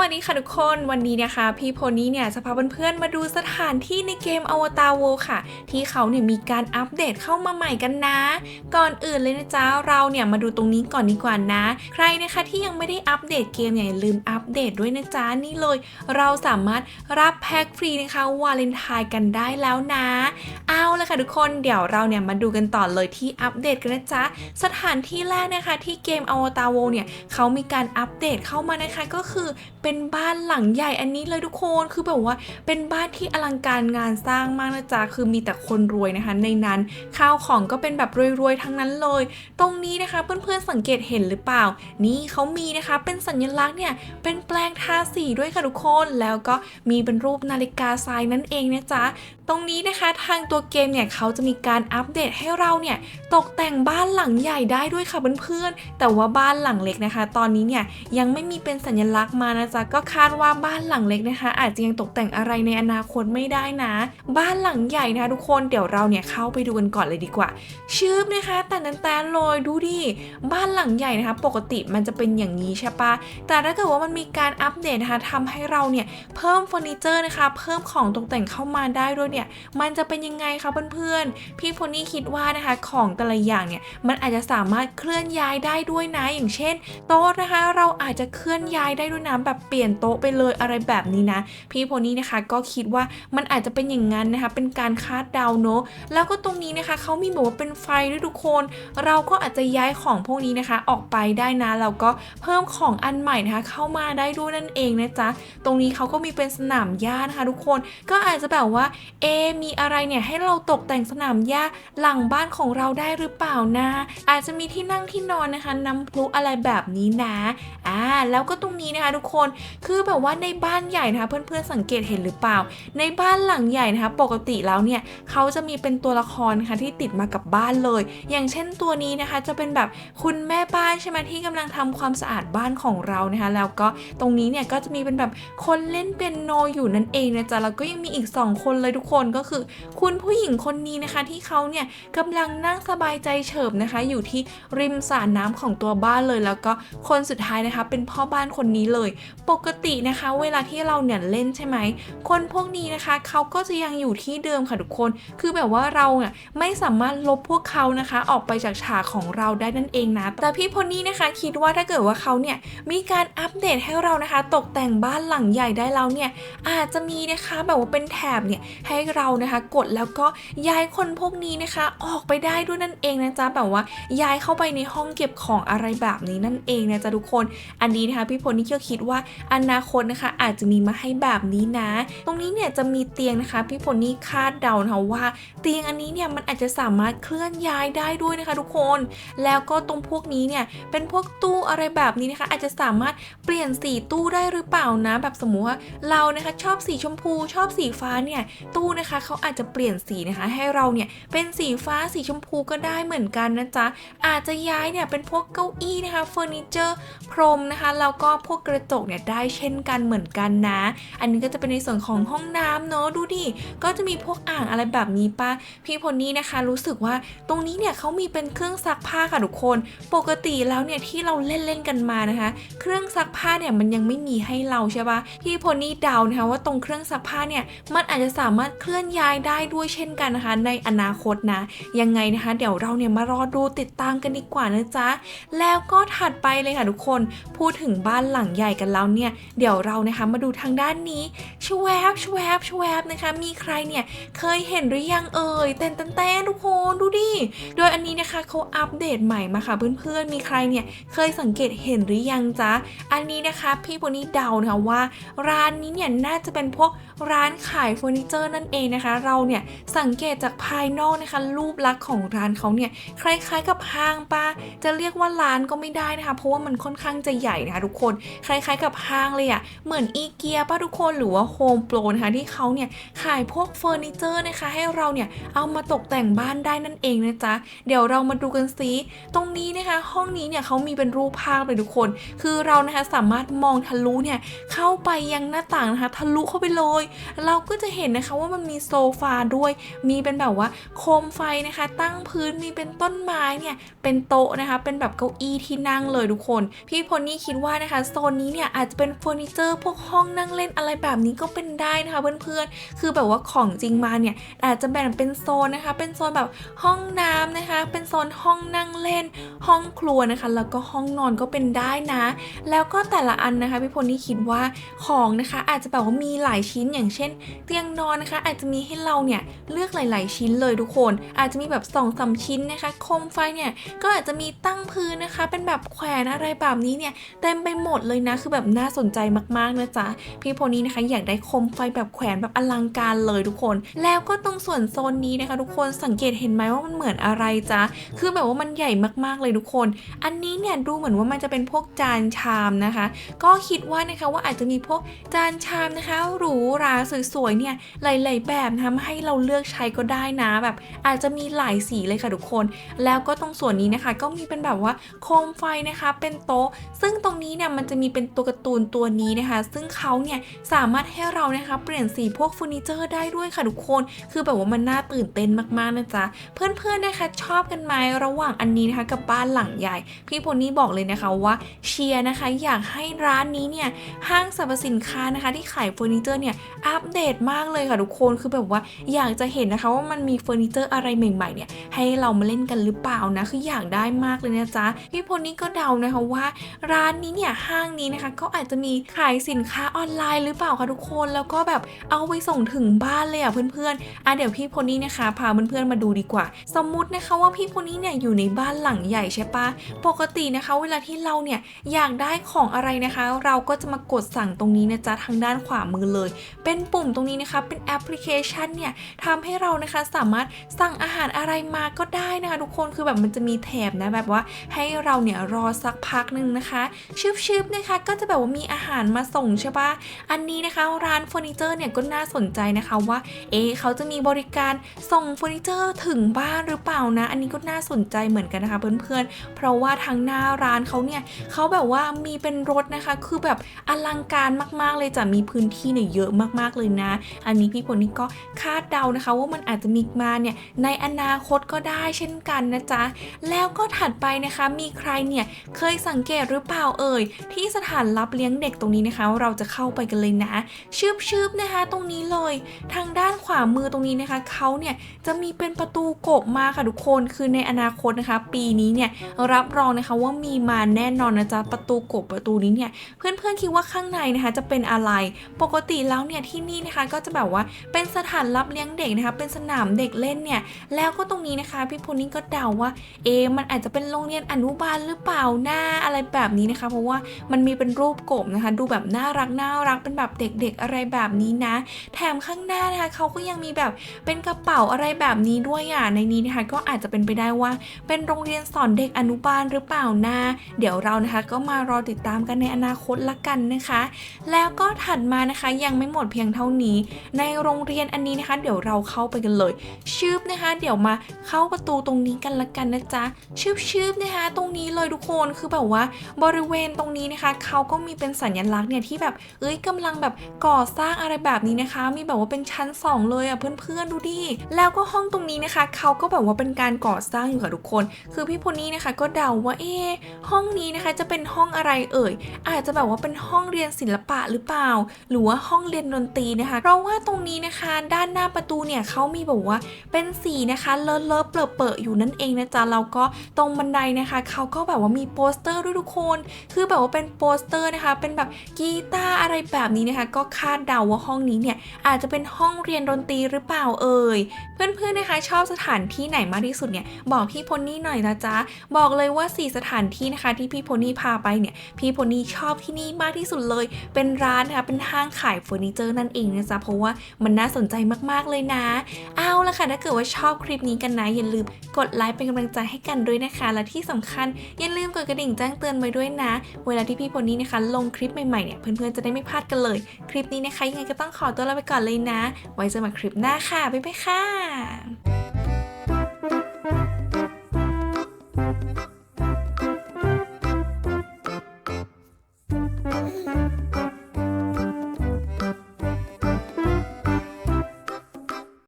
วัสดีค่ะทุกคนวันนี้นะคะ พี่โพนี่เนี่ยจะพาเพื่อนๆมาดูสถานที่ในเกม Avatar World ค่ะ ที่เขาเนี่ยมีการอัปเดตเข้ามาใหม่กันนะ ก่อนอื่นเลยนะจ๊ะเราเนี่ยมาดูตรงนี้ก่อนดีกว่านะ ใครนะคะที่ยังไม่ได้อัปเดตเกมเนี่ยอย่าลืมอัปเดตด้วยนะจ๊ะนี่เลย เราสามารถรับแพ็คฟรีนะคะวาเลนไทน์กันได้แล้วนะ เอาละค่ะทุกคนเดี๋ยวเราเนี่ยมาดูกันต่อเลยที่อัปเดตกันนะจ๊ะสถานที่แรกนะคะที่เกม Avatar World เนี่ยเขามีการอัปเดตเข้ามานะคะก็คือเป็นบ้านหลังใหญ่อันนี้เลยทุกคนคือแบบว่าเป็นบ้านที่อลังการงานสร้างมากนะจ๊ะคือมีแต่คนรวยนะคะ ในนั้นข้าวของก็เป็นแบบรวยๆทั้งนั้นเลย ตรงนี้นะคะเพื่อนๆสังเกตเห็นหรือเปล่า นี่เขามีนะคะเป็นสัญลักษณ์เนี่ยเป็นแปลงทาสีด้วยค่ะทุกคนแล้วก็มีเป็นรูปนาฬิกาทรายนั่นเองนะจ๊ะตรงนี้นะคะทางตัวเกมเนี่ยเขาจะมีการอัปเดตให้เราเนี่ยตกแต่งบ้านหลังใหญ่ได้ด้วยค่ะเพื่อนๆแต่ว่าบ้านหลังเล็กนะคะ ตอนนี้เนี่ยยังไม่มีเป็นสัญลักษณ์มานะจ๊ะก็คาดว่าบ้านหลังเล็กนะคะ อาจจะยังตกแต่งอะไรในอนาคตไม่ได้นะ บ้านหลังใหญ่นะคะ ทุกคนเดี๋ยวเราเนี่ยเข้าไปดูกันก่อนเลยดีกว่า ชืบนะคะแต่นันแตนๆเลยดูดิบ้านหลังใหญ่นะคะ ปกติมันจะเป็นอย่างนี้ใช่ปะแต่ถ้าเกิดว่ามันมีการอัปเดตนะคะทำให้เราเนี่ยเพิ่มเฟอร์นิเจอร์นะคะ เพิ่มของตกแต่งเข้ามาได้ด้วยเนี่ยมันจะเป็นยังไงคะเพื่อนๆ พี่โพนี่คิดว่านะคะของแต่ละอย่างเนี่ยมันอาจจะสามารถเคลื่อนย้ายได้ด้วยนะอย่างเช่น โต๊ะนะคะเราอาจจะเคลื่อนย้ายได้ด้วยนะแบบเปลี่ยนโต๊ะไปเลยอะไรแบบนี้นะ พี่โพนี่นะคะก็คิดว่ามันอาจจะเป็นอย่างนั้นนะคะเป็นการคาดเดาเนอะแล้วก็ตรงนี้นะคะเขามีบอกว่าเป็นไฟด้วยทุกคน เราก็อาจจะย้ายของพวกนี้นะคะ ออกไปได้นะแล้วก็เพิ่มของอันใหม่นะคะ เข้ามาได้ด้วยนั่นเองนะจ๊ะตรงนี้เขาก็มีเป็นสนามหญ้านะคะทุกคนก็อาจจะแบบว่าเอมีอะไรเนี่ยให้เราตกแต่งสนามหญ้าหลังบ้านของเราได้หรือเปล่านะ อาจจะมีที่นั่งที่นอนนะคะน้ำพลุอะไรแบบนี้นะอ่าแล้วก็ตรงนี้นะคะทุกคนคือแบบว่าในบ้านใหญ่นะคะเพื่อนๆสังเกตเห็นหรือเปล่า ในบ้านหลังใหญ่นะคะปกติแล้วเนี่ยเขาจะมีเป็นตัวละครนะคะที่ติดมากับบ้านเลย อย่างเช่นตัวนี้นะคะจะเป็นแบบคุณแม่บ้านใช่ไหมที่กำลังทำความสะอาดบ้านของเรานะคะแล้วก็ตรงนี้เนี่ยก็จะมีเป็นแบบคนเล่นเปียโนอยู่นั่นเองนะจ๊ะแล้วก็ยังมีอีกสองคนเลยทุกคนคนก็คือ คุณผู้หญิงคนนี้นะคะ ที่เขาเนี่ยกำลังนั่งสบายใจเฉิบนะคะ อยู่ที่ริมสระน้ำของตัวบ้านเลย แล้วก็คนสุดท้ายนะคะ เป็นพ่อบ้านคนนี้เลย ปกตินะคะ เวลาที่เราเนี่ยเล่นใช่ไหมคนพวกนี้นะคะเขาก็จะยังอยู่ที่เดิมค่ะทุกคน คือแบบว่าเราเนี่ยไม่สามารถลบพวกเขานะคะ ออกไปจากฉากของเราได้นั่นเองนะแต่พี่พลนี่นะคะคิดว่าถ้าเกิดว่าเขาเนี่ยมีการอัปเดตให้เรานะคะ ตกแต่งบ้านหลังใหญ่ได้แล้วเนี่ยอาจจะมีนะคะแบบว่าเป็นแถบเนี่ยให้เรานะคะ กดแล้วก็ย้ายคนพวกนี้นะคะ ออกไปได้ด้วยนั่นเองนะจ๊ะแบบว่าย้ายเข้าไปในห้องเก็บของอะไรแบบนี้นั่นเองนะจ๊ะทุกคน อันนี้นะคะพี่พลนี่ก็คิดว่าอนาคตนะคะ อาจจะมีมาให้แบบนี้นะ ตรงนี้เนี่ยจะมีเตียงนะคะ พี่พลนี่คาดเดานะคะว่า เตียงอันนี้เนี่ยมันอาจจะสามารถเคลื่อนย้ายได้ด้วยนะคะ ทุกคน แล้วก็ตรงพวกนี้เนี่ยเป็นพวกตู้อะไรแบบนี้นะคะ อาจจะสามารถเปลี่ยนสีตู้ได้หรือเปล่านะ แบบสมมติว่าเรานะคะชอบสีชมพูชอบสีฟ้าเนี่ยตู้นะคะเขาอาจจะเปลี่ยนสีนะคะ ให้เราเนี่ยเป็นสีฟ้าสีชมพูก็ได้เหมือนกันนะจ๊ะอาจจะย้ายเนี่ยเป็นพวกเก้าอี้นะคะเฟอร์นิเจอร์พรมนะคะแล้วก็พวกกระจกเนี่ยได้เช่นกันเหมือนกันนะ อันนี้ก็จะเป็นในส่วนของห้องน้ำเนอะดูดิก็จะมีพวกอ่างอะไรแบบนี้ปะพี่พลนี่นะคะ รู้สึกว่าตรงนี้เนี่ยเขามีเป็นเครื่องซักผ้าค่ะทุกคน ปกติแล้วเนี่ยที่เราเล่นเล่นกันมานะคะ เครื่องซักผ้าเนี่ยมันยังไม่มีให้เราใช่ปะพี่พลนี่เดานะคะว่าตรงเครื่องซักผ้าเนี่ยมันอาจจะสามารถเคลื่อนย้ายได้ด้วยเช่นกันนะคะ ในอนาคตนะ ยังไงนะคะ เดี๋ยวเราเนี่ยมารอดูติดตามกันดีกว่านะจ๊ะ แล้วก็ถัดไปเลยค่ะทุกคนพูดถึงบ้านหลังใหญ่กันแล้วเนี่ย เดี๋ยวเรานะคะมาดูทางด้านนี้ชวบชวบชวบนะคะ มีใครเนี่ยเคยเห็นหรือยังเอ่ยเต้นเต้นทุกคนดูดิโดยอันนี้นะคะเขาอัปเดตใหม่มาค่ะเพื่อนๆมีใครเนี่ยเคยสังเกตเห็นหรือยังจ๊ะอันนี้นะคะพี่โพนี่เดานะคะว่าร้านนี้เนี่ยน่าจะเป็นพวกร้านขายเฟอร์นิเจอร์นั่นเองนะคะ เราเนี่ยสังเกตจากภายนอกนะคะ รูปลักษณ์ของร้านเขาเนี่ยคล้ายๆกับห้างปะจะเรียกว่าร้านก็ไม่ได้นะคะ เพราะว่ามันค่อนข้างจะใหญ่นะคะทุกคนคล้ายๆ กับห้างเลยอะเหมือนอีเกียป่ะทุกคนหรือว่าโฮมโปรนะคะที่เขาเนี่ยขายพวกเฟอร์นิเจอร์นะคะ ให้เราเนี่ยเอามาตกแต่งบ้านได้นั่นเองนะจ๊ะเดี๋ยวเรามาดูกันซิตรงนี้นะคะ ห้องนี้เนี่ยเขามีเป็นรูปภาพเลยทุกคน คือเรานะคะสามารถมองทะลุเนี่ยเข้าไปยังหน้าต่างนะคะ ทะลุเข้าไปเลยเราก็จะเห็นนะคะว่ามันมีโซฟาด้วย มีเป็นแบบว่าโคมไฟนะคะ ตั้งพื้นมีเป็นต้นไม้เนี่ยเป็นโต๊ะนะคะ เป็นแบบเก้าอี้ที่นั่งเลยทุกคน พี่พลนี่คิดว่านะคะโซนนี้เนี่ยอาจจะเป็นเฟอร์นิเจอร์พวกห้องนั่งเล่นอะไรแบบนี้ก็เป็นได้นะคะเพื่อนๆคือแบบว่าของจริงมาเนี่ยอาจจะแบ่งเป็นโซนนะคะ เป็นโซนแบบห้องน้ำนะคะ เป็นโซนห้องนั่งเล่น ห้องครัวนะคะ แล้วก็ห้องนอนก็เป็นได้นะ แล้วก็แต่ละอันนะคะพี่พลนี่คิดว่าของนะคะ อาจจะแบบว่ามีหลายชิ้นอย่างเช่น เตียงนอนนะคะ อาจจะมีให้เราเนี่ยเลือกหลาย ๆ ชิ้นเลยทุกคน อาจจะมีแบบ2อสชิ้นนะคะ โคมไฟเนี่ยก็อาจจะมีตั้งพื้นนะคะ เป็นแบบแขวนอะไรแบบนี้เนี่ยเต็มไปหมดเลยนะคือแบบน่าสนใจมากๆนะจ๊ะพี่โพนี้นะคะอยากได้โคมไฟแบบแขวนแบบอลังการเลยทุกคน แล้วก็ตรงส่วนโซนนี้นะคะ ทุกคนสังเกตเห็นไหมว่ามันเหมือนอะไรจ๊ะคือแบบว่ามันใหญ่มากๆเลยทุกคน อันนี้เนี่ยดูเหมือนว่ามันจะเป็นพวกจานชามนะคะ ก็คิดว่านะคะว่าอาจจะมีพวกจานชามนะคะหรูหราสวยๆเนี่ยหลายๆแบบทำให้เราเลือกใช้ก็ได้นะแบบอาจจะมีหลายสีเลยค่ะทุกคน แล้วก็ตรงส่วนนี้นะคะ ก็มีเป็นแบบว่าโคมไฟนะคะเป็นโต๊ะ ซึ่งตรงนี้เนี่ยมันจะมีเป็นตัวการ์ตูนตัวนี้นะคะ ซึ่งเขาเนี่ยสามารถให้เรานะคะเปลี่ยนสีพวกเฟอร์นิเจอร์ได้ด้วยค่ะทุกคน คือแบบว่ามันน่าตื่นเต้นมากๆนะจ๊ะเพื่อนๆนะคะชอบกันไหมระหว่างอันนี้นะคะกับบ้านหลังใหญ่ พี่พลนี่บอกเลยนะคะว่าเชียร์นะคะอยากให้ร้านนี้เนี่ยห้างสรรพสินค้านะคะที่ขายเฟอร์นิเจอร์เนี่ยอัปเดตมากเลยค่ะทุกคนคือแบบว่าอยากจะเห็นนะคะว่ามันมีเฟอร์นิเจอร์อะไรใหม่ๆเนี่ยให้เรามาเล่นกันหรือเปล่านะคืออยากได้มากเลยนะจ๊ะพี่พลนี่ก็เดานะคะว่า ร้านนี้เนี่ยห้างนี้นะคะก็อาจจะมีขายสินค้าออนไลน์หรือเปล่าคะทุกคนแล้วก็แบบเอาไปส่งถึงบ้านเลยอะเพื่อนๆอะเดี๋ยวพี่พลนี่นะคะ พาเพื่อนๆมาดูดีกว่า สมมุตินะคะว่าพี่พลนี่เนี่ยอยู่ในบ้านหลังใหญ่ใช่ปะปกตินะคะ เวลาที่เราเนี่ยอยากได้ของอะไรนะคะ เราก็จะมากดสั่งตรงนี้นะจ๊ะทางด้านขวามือเลยเป็นปุ่มตรงนี้นะคะ เป็นแอปพลิเคชันเนี่ยทำให้เรานะคะสามารถสั่งอาหารอะไรมาก็ได้นะคะทุกคนคือแบบมันจะมีแถบนะแบบว่าให้เราเนี่ยรอสักพักหนึ่งนะคะชืบๆนะคะก็จะแบบว่ามีอาหารมาส่งใช่ปะอันนี้นะคะร้านเฟอร์นิเจอร์เนี่ยก็น่าสนใจนะคะว่าเอเขาจะมีบริการส่งเฟอร์นิเจอร์ถึงบ้านหรือเปล่านะ อันนี้ก็น่าสนใจเหมือนกันนะคะเพื่อนๆ เพราะว่าทางหน้าร้านเขาเนี่ยเขาแบบว่ามีเป็นรถนะคะ คือแบบอลังการมากๆเลยจะมีพื้นที่เนี่ยเยอะมากๆเลยนะ อันนี้พี่พลนี่ก็คาดเดานะคะ ว่ามันอาจจะมีมาเนี่ยในอนาคตก็ได้เช่นกันนะจ๊ะ แล้วก็ถัดไปนะคะมีใครเนี่ยเคยสังเกตหรือเปล่าเอ่ย ที่สถานรับเลี้ยงเด็กตรงนี้นะคะ เราจะเข้าไปกันเลยนะ ชืบๆนะคะ ตรงนี้เลย ทางด้านขวามือตรงนี้นะคะเขาเนี่ยจะมีเป็นประตูกบมาค่ะทุกคนคือในอนาคตนะคะ ปีนี้เนี่ยรับรองนะคะว่ามีมาแน่นอนนะจ๊ะประตูกบประตูนี้เนี่ยเพื่อนๆคิดว่าข้างในนะคะจะเป็นอะไร ปกติแล้วเนี่ยที่นี่นะคะก็จะแบบว่าเป็นสถานรับเลี้ยงเด็กนะคะเป็นสนามเด็กเล่นเนี่ยแล้วก็ตรงนี้นะคะพี่พลนี่ก็เดาว่าเอมันอาจจะเป็นโรงเรียนอนุบาลหรือเปล่าหน้าอะไรแบบนี้นะคะ เพราะว่ามันมีเป็นรูปกบนะคะ ดูแบบน่ารักน่ารักเป็นแบบเด็กๆอะไรแบบนี้นะ แถมข้างหน้านะคะเขาก็ยังมีแบบเป็นกระเป๋าอะไรแบบนี้ด้วยอะในนี้นะคะก็อาจจะเป็นไปได้ว่า เป็นโรงเรียนสอนเด็กอนุบาลหรือเปล่านะเดี๋ยวเรานะคะก็มารอติดตามกันในอนาคตละกันนะคะ แล้วก็ถัดมานะคะยังไม่หมดเพียงเท่านี้ ในโรงเรียนอันนี้นะคะ เดี๋ยวเราเข้าไปกันเลย ชืบนะคะ เดี๋ยวมาเข้าประตูตรงนี้กันละกันนะจ๊ะชืบชืบนะคะ ตรงนี้เลยทุกคนคือแบบว่าบริเวณตรงนี้นะคะเขาก็มีเป็นสัญลักษณ์เนี่ยที่แบบเอ้ยกำลังแบบก่อสร้างอะไรแบบนี้นะคะ มีแบบว่าเป็นชั้น 2 เลยอะเพื่อนๆดูดิแล้วก็ห้องตรงนี้นะคะเขาก็แบบว่าเป็นการก่อสร้างอยู่ค่ะทุกคน คือพี่พลนี่นะคะก็เดาว่าเอ๊ห้องนี้นะคะจะเป็นห้องอะไรเอ่ย อาจจะแบบว่าเป็นห้องเรียนศิลปะหรือเปล่า หรือว่าห้องเรียนดนตรีนะคะ เพราะว่าตรงนี้นะคะ ด้านหน้าประตูเนี่ยเขามีแบบว่าเป็นสีนะคะเลอะเลอะเปรอะเปอะอยู่นั่นเองนะจ๊ะแล้วก็ตรงบันไดนะคะเขาก็แบบว่ามีโปสเตอร์ด้วยทุกคน คือแบบว่าเป็นโปสเตอร์นะคะ เป็นแบบกีตาร์อะไรแบบนี้นะคะ ก็คาดเดาว่าห้องนี้เนี่ยอาจจะเป็นห้องเรียนดนตรีหรือเปล่าเอ่ยเพื่อนๆนะคะชอบสถานที่ไหนมากที่สุดเนี่ยบอกพี่พลนี่หน่อยนะจ๊ะบอกเลยว่า 4 สถานที่นะคะ ที่พี่พลนี่พาไปเนี่ยพี่พลนี่ชอบที่นี่มากที่สุดเลย เป็นร้านนะคะเป็นห้างขายเฟอร์นิเจอร์นั่นเองนะจ๊ะเพราะว่ามันน่าสนใจมากๆเลยนะ เอาละค่ะถ้าเกิดว่าชอบคลิปนี้กันนะอย่าลืมกดไลค์เป็นกำลังใจให้กันด้วยนะคะ และที่สำคัญอย่าลืมกดกระดิ่งแจ้งเตือนไว้ด้วยนะ เวลาที่พี่พลนี้นะคะลงคลิปใหม่ๆเนี่ยเพื่อนๆจะได้ไม่พลาดกันเลย คลิปนี้นะคะยังไงก็ต้องขอตัวลาไปก่อนเลยนะ ไว้เจอกันคลิปหน้าค่ะบ๊ายบายค่ะ